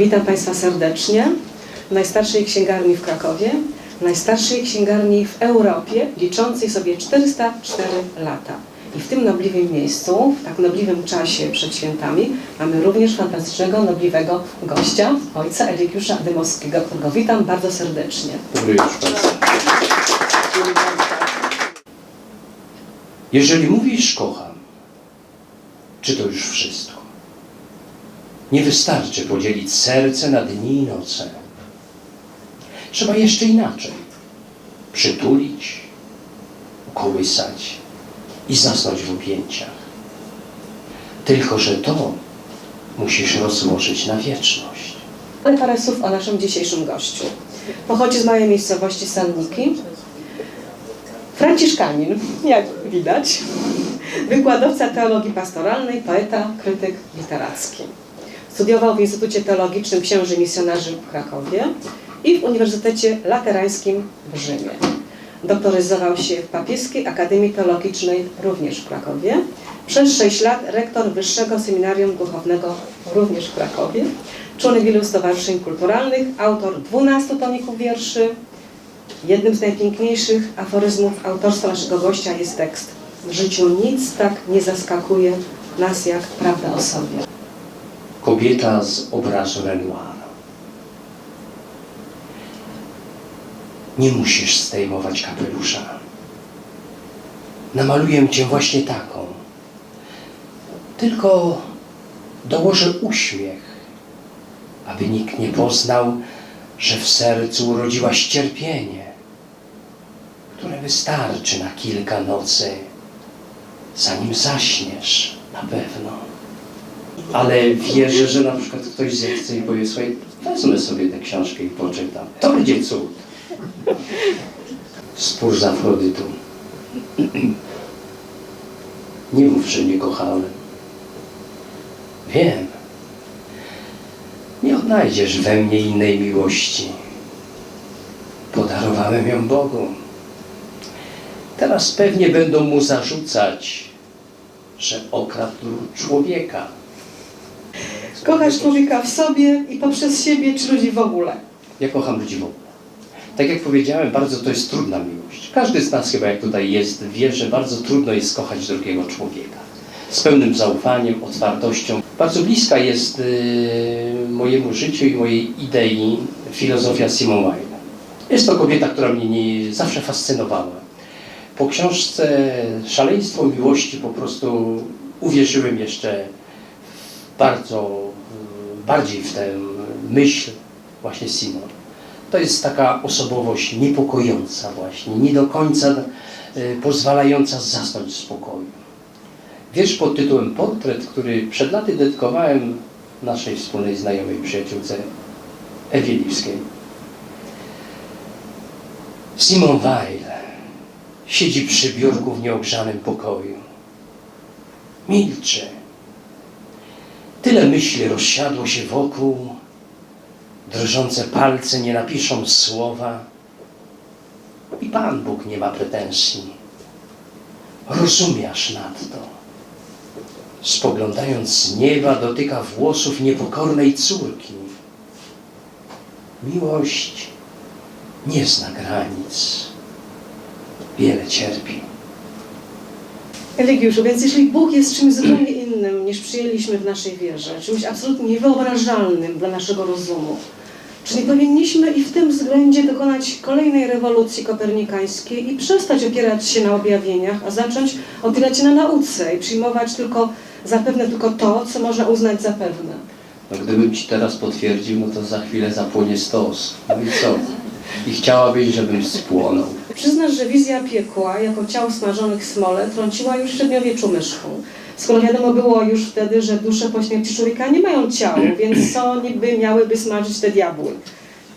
Witam Państwa serdecznie w najstarszej księgarni w Krakowie, najstarszej księgarni w Europie, liczącej sobie 404 lata. I w tym nobliwym miejscu, w tak nobliwym czasie przed świętami, mamy również fantastycznego, nobliwego gościa, ojca Eligiusza Dymowskiego, którego witam bardzo serdecznie. Dobry wieczór. Jeżeli mówisz kocham, czy to już wszystko? Nie wystarczy podzielić serce na dni i noce. Trzeba jeszcze inaczej. Przytulić, ukołysać i zasnąć w objęciach. Tylko, że to musisz rozłożyć na wieczność. Parę słów o naszym dzisiejszym gościu. Pochodzi z małej miejscowości Sanniki. Franciszkanin, jak widać. Wykładowca teologii pastoralnej, poeta, krytyk literacki. Studiował w Instytucie Teologicznym Księży Misjonarzy w Krakowie i w Uniwersytecie Laterańskim w Rzymie. Doktoryzował się w Papieskiej Akademii Teologicznej również w Krakowie. Przez 6 lat rektor Wyższego Seminarium Duchownego również w Krakowie. Członek wielu stowarzyszeń kulturalnych, autor 12 tomików wierszy. Jednym z najpiękniejszych aforyzmów autorstwa naszego gościa jest tekst W życiu nic tak nie zaskakuje nas jak prawda o sobie. Kobieta z obrazu Renoira. Nie musisz zdejmować kapelusza. Namaluję cię właśnie taką. Tylko dołożę uśmiech, aby nikt nie poznał, że w sercu urodziłaś cierpienie, które wystarczy na kilka nocy, zanim zaśniesz na pewno. Ale wierzę, że na przykład ktoś zechce i powie, słuchaj, wezmę sobie tę książkę i poczytam. To będzie cud. Spór z Afrodytą. Nie mów, że nie kochałem. Wiem. Nie odnajdziesz we mnie innej miłości. Podarowałem ją Bogu. Teraz pewnie będą mu zarzucać, że okradł człowieka. Kochasz człowieka w sobie i poprzez siebie, czy ludzi w ogóle. Ja kocham ludzi w ogóle. Tak jak powiedziałem, bardzo to jest trudna miłość. Każdy z nas chyba jak tutaj jest, wie, że bardzo trudno jest kochać drugiego człowieka. Z pełnym zaufaniem, otwartością. Bardzo bliska jest y, mojemu życiu i mojej idei filozofia Simone Weil. Jest to kobieta, która mnie nie, zawsze fascynowała. Po książce Szaleństwo miłości po prostu uwierzyłem jeszcze bardzo, y, bardziej w tę myśl właśnie Simon. To jest taka osobowość niepokojąca właśnie, nie do końca y, pozwalająca zasnąć w spokoju. Wiersz pod tytułem Portret, który przed laty dedykowałem naszej wspólnej znajomej przyjaciółce Ewie. Simon Weil siedzi przy biurku w nieogrzanym pokoju. Milczy. Tyle myśli rozsiadło się wokół, drżące palce nie napiszą słowa i Pan Bóg nie ma pretensji. Rozumiasz nadto. Spoglądając z nieba dotyka włosów niepokornej córki. Miłość nie zna granic. Wiele cierpi. Eligiuszu, więc jeżeli Bóg jest czymś zupełnie innym niż przyjęliśmy w naszej wierze, czymś absolutnie niewyobrażalnym dla naszego rozumu, czy nie powinniśmy i w tym względzie dokonać kolejnej rewolucji kopernikańskiej i przestać opierać się na objawieniach, a zacząć opierać się na nauce i przyjmować tylko zapewne tylko to, co można uznać za pewne? No gdybym ci teraz potwierdził, no to za chwilę zapłonie stos. No i co? I chciałabyś, żebym spłonął. Przyznasz, że wizja piekła jako ciał smażonych w smole trąciła już w średniowieczu myszką. Skoro wiadomo było już wtedy, że dusze po śmierci człowieka nie mają ciał, więc co niby miałyby smażyć te diabły?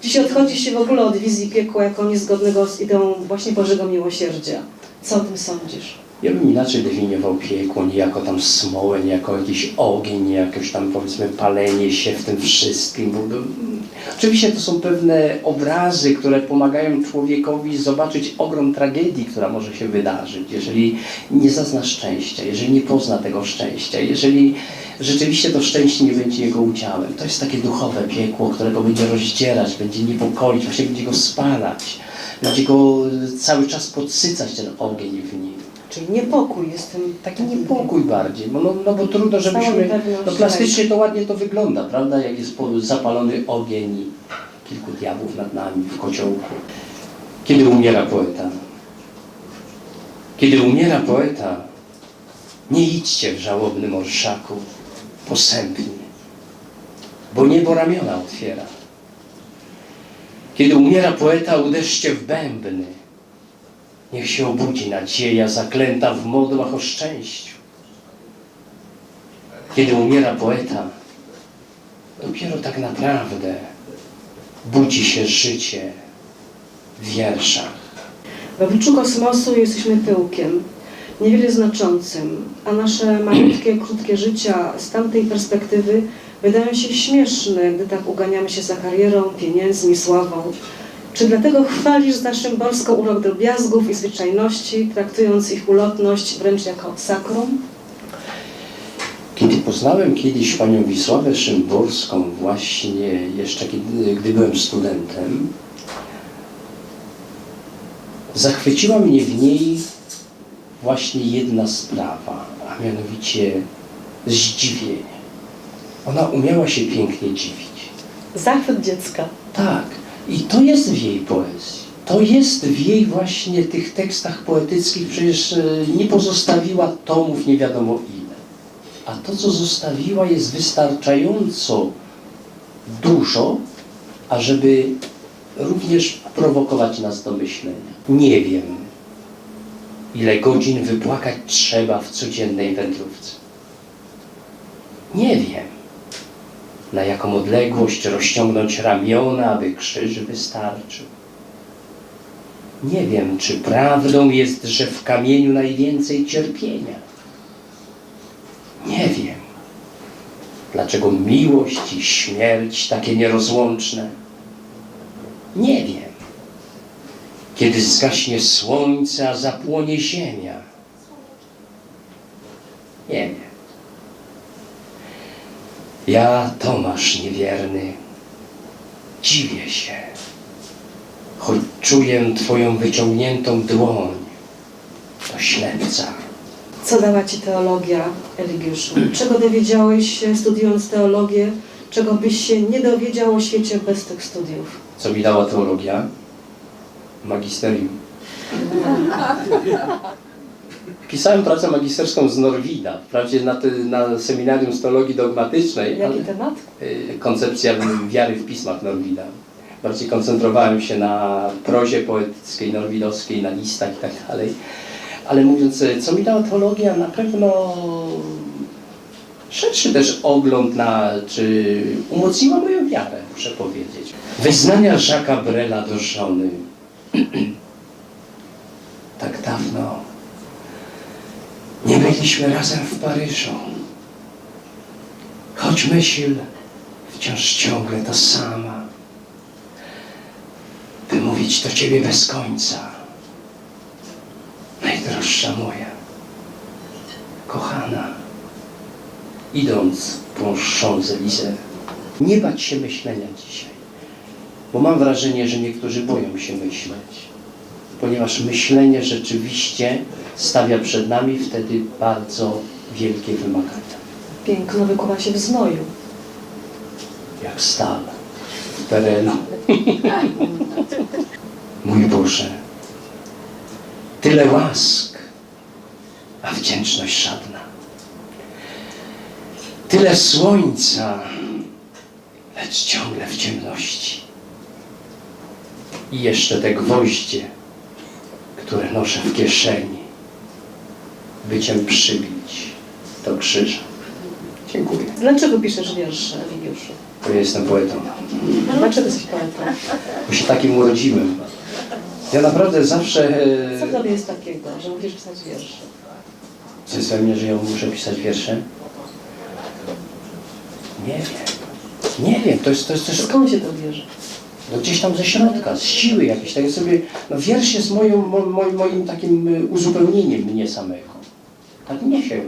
Dziś odchodzi się w ogóle od wizji piekła jako niezgodnego z ideą właśnie Bożego Miłosierdzia. Co o tym sądzisz? Ja bym inaczej definiował piekło, nie jako tam smołę, nie jako jakiś ogień, nie jakoś tam powiedzmy palenie się w tym wszystkim. Bo, oczywiście to są pewne obrazy, które pomagają człowiekowi zobaczyć ogrom tragedii, która może się wydarzyć, jeżeli nie zazna szczęścia, jeżeli nie pozna tego szczęścia, jeżeli rzeczywiście to szczęście nie będzie jego udziałem. To jest takie duchowe piekło, które go będzie rozdzierać, będzie niepokoić, właśnie będzie go spalać, będzie go cały czas podsycać ten ogień w nim. Czyli niepokój jest Taki niepokój bardziej, bo no, no bo trudno, żebyśmy, no plastycznie to ładnie to wygląda, prawda, jak jest zapalony ogień i kilku diabłów nad nami w kociołku. Kiedy umiera poeta? Kiedy umiera poeta, nie idźcie w żałobnym orszaku posępnie, bo niebo ramiona otwiera. Kiedy umiera poeta, uderzcie w bębny, Niech się obudzi nadzieja zaklęta w modłach o szczęściu. Kiedy umiera poeta, dopiero tak naprawdę budzi się życie w wierszach. W obliczu kosmosu jesteśmy pyłkiem, niewiele znaczącym, a nasze malutkie, krótkie życia z tamtej perspektywy wydają się śmieszne, gdy tak uganiamy się za karierą, pieniędzmi, sławą. Czy dlatego chwalisz z naszym borską urok drobiazgów i zwyczajności, traktując ich ulotność wręcz jako sakrum? Kiedy poznałem kiedyś panią Wisławę Szymborską, właśnie jeszcze kiedy, gdy byłem studentem, zachwyciła mnie w niej właśnie jedna sprawa, a mianowicie zdziwienie. Ona umiała się pięknie dziwić. Zachwyt dziecka. Tak, i to jest w jej poezji. To jest w jej właśnie tych tekstach poetyckich, przecież e, nie pozostawiła tomów nie wiadomo ile. A to, co zostawiła, jest wystarczająco dużo, ażeby również prowokować nas do myślenia. Nie wiem, ile godzin wypłakać trzeba w codziennej wędrówce. Nie wiem na jaką odległość rozciągnąć ramiona, aby krzyż wystarczył. Nie wiem, czy prawdą jest, że w kamieniu najwięcej cierpienia. Nie wiem, dlaczego miłość i śmierć takie nierozłączne. Nie wiem, kiedy zgaśnie słońce, a zapłonie ziemia. Nie wiem. Ja, Tomasz niewierny, dziwię się, choć czuję Twoją wyciągniętą dłoń do ślepca. Co dała Ci teologia, Eligiuszu? Czego dowiedziałeś się studiując teologię, czego byś się nie dowiedział o świecie bez tych studiów? Co mi dała teologia? Magisterium. Pisałem pracę magisterską z Norwida, wprawdzie na, na seminarium z teologii dogmatycznej, ale Jaki temat? y, koncepcja wiary w pismach Norwida. Bardziej koncentrowałem się na prozie poetyckiej norwidowskiej, na listach i tak dalej. Ale mówiąc, y, co mi dała teologia, na pewno szerszy też ogląd na, czy umocniła moją wiarę, muszę powiedzieć. Wyznania Jacques'a Brela do żony. tak dawno byliśmy razem w Paryżu. Choć myśl wciąż ciągle ta sama. By mówić do Ciebie bez końca. Najdroższa moja, kochana, idąc po Champs-Élysées, nie bać się myślenia dzisiaj. Bo mam wrażenie, że niektórzy boją się myśleć. Ponieważ myślenie rzeczywiście stawia przed nami wtedy bardzo wielkie wymagania. Piękno wykuwa się w znoju. jak stal w terenu. Mój Boże, tyle łask, a wdzięczność żadna. Tyle słońca, lecz ciągle w ciemności. I jeszcze te gwoździe, które noszę w kieszeni, by Cię przybić do krzyża. Dziękuję. Dlaczego piszesz wiersze, Eligiuszu? Bo ja jestem poetą. Dlaczego jesteś poetą? Bo się takim urodziłem. Ja naprawdę zawsze... Co w e, tobie jest takiego, że musisz pisać wiersze? Czy jest we mnie, że ja muszę pisać wiersze? Nie wiem. Nie wiem, to jest, to jest też Skąd się to bierze? No gdzieś tam ze środka, z siły jakiejś. Tak sobie, no wiersz jest moją, moim, moim takim y, uzupełnieniem mnie samego. Tak mnie się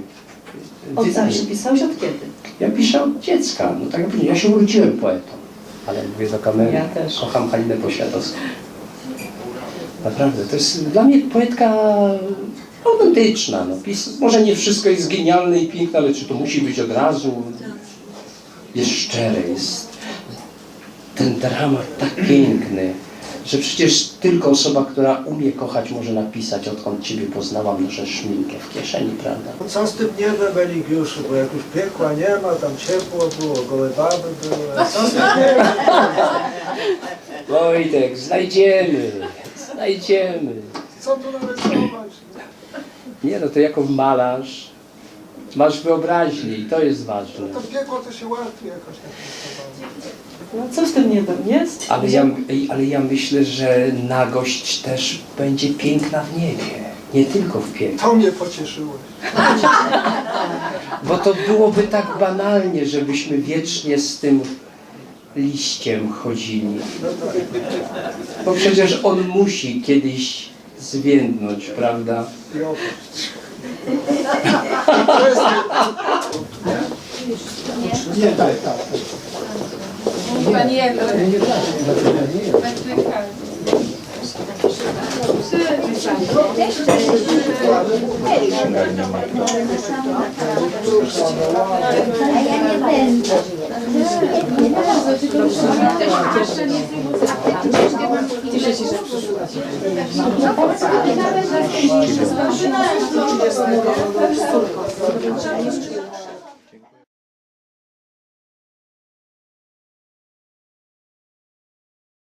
Od wydaje. zawsze pisałeś od kiedy? Ja piszę od dziecka, no tak jak ja się urodziłem poetą. Ale mówię do kamery, Ja też. kocham Halinę Poświatowską. Naprawdę, to jest dla mnie poetka autentyczna. No. Pis, może nie wszystko jest genialne i piękne, ale czy to musi być od razu? Jest szczere, jest ten dramat tak piękny, że przecież tylko osoba, która umie kochać, może napisać, odkąd Ciebie poznałam, noszę szminkę w kieszeni, prawda? Co z tym niebem, Eligiuszu, bo jak już piekła nie ma, tam ciepło było, gołe baby były. Co z tym niebem? Wojtek, znajdziemy, znajdziemy. Co tu narysować? Nie no, to jako malarz masz wyobraźnię i to jest ważne. To piekło to się łatwiej jakoś tak. No, co z tym niebem jest? Ale ja, ale ja myślę, że nagość też będzie piękna w niebie, nie tylko w piekle. To mnie pocieszyło. Bo to byłoby tak banalnie, żebyśmy wiecznie z tym liściem chodzili. Bo przecież on musi kiedyś zwiędnąć, prawda? I opaść. To jest... Nie, tak, tak. Nie, no. A ja nie będę. Nie bardzo,